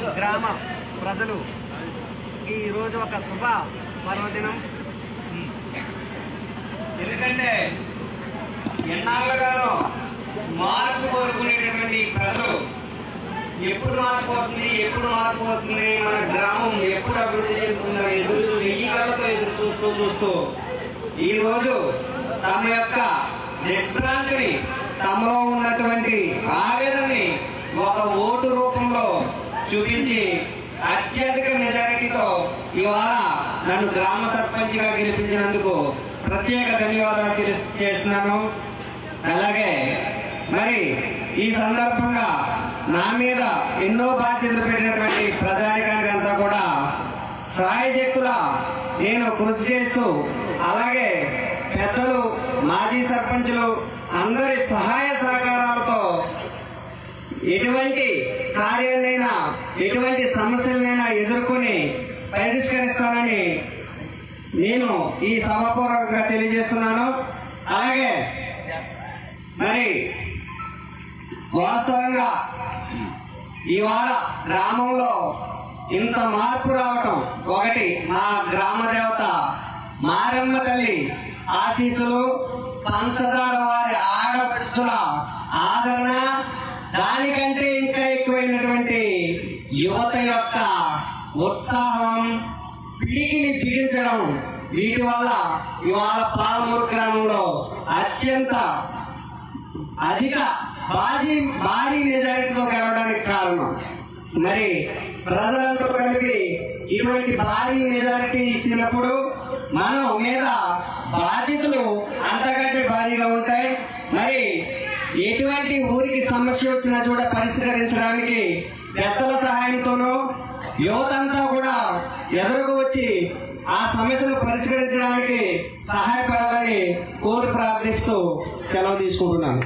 గ్రామ ప్రజలు ఈరోజు ఒక శుభ పర్వదినం. ఎందుకంటే ఎన్నాళ్ళుగానో మార్పు కోరుకునేటటువంటి ప్రజలు ఎప్పుడు మార్పు వస్తుంది ఎప్పుడు మార్పు వస్తుంది మన గ్రామం ఎప్పుడు అభివృద్ధి చెందుతుందని ఎదురు చూ- వెయ్యి కళ్ళతో ఎదురు చూస్తూ చూస్తూ ఈ రోజు తమ యొక్క నిర్భ్రాంతిని చూపించి అత్యధిక మెజారిటీతో ఇవాళ నన్ను గ్రామ సర్పంచ్గా గెలిపించినందుకు ప్రత్యేక ధన్యవాదాలు తెలియజేస్తున్నాను. అలాగే మరి ఈ సందర్భంగా నా మీద ఎన్నో బాధ్యతలు పెట్టినటువంటి ప్రజానికానికి అంతా కూడా సహాయ శక్తుల నేను కృషి చేస్తూ అలాగే పెద్దలు మాజీ సర్పంచులు అందరి సహాయ సహకారం ఎటువంటి కార్యాలైనా ఎటువంటి సమస్యలనైనా ఎదుర్కొని పరిష్కరిస్తానని నేను ఈ సభాపూర్వకంగా తెలియజేస్తున్నాను. అలాగే మరి వాస్తవంగా ఇవాళ గ్రామంలో ఇంత మార్పు రావటం ఒకటి మా గ్రామ దేవత మారమ్మ తల్లి ఆశీస్సులు పంచదార వారి ఆడపడుచుల ఆదరణ దానికంటే ఇంకా ఎక్కువైనటువంటి యువత యొక్క ఉత్సాహం పిడికిని బిగించడం వీటి వల్ల ఇవాళ పాలమూరు గ్రామంలో అత్యంత అధిక భారీ భారీ మెజారిటీతో గెలవడానికి కారణం. మరి ప్రజలందరూ కలిపి ఇటువంటి భారీ మెజారిటీ ఇచ్చినప్పుడు మనం మీద బాధ్యతలు అంతకంటే భారీగా ఉంటాయి. మరి ఎటువంటి ఊరికి సమస్య వచ్చినా కూడా పరిష్కరించడానికి పెద్దల సహాయంతోనూ యువతంతా కూడా ఎదురుకు వచ్చి ఆ సమస్యను పరిష్కరించడానికి సహాయపడాలని కోరి ప్రార్థిస్తూ సెలవు తీసుకుంటున్నాను.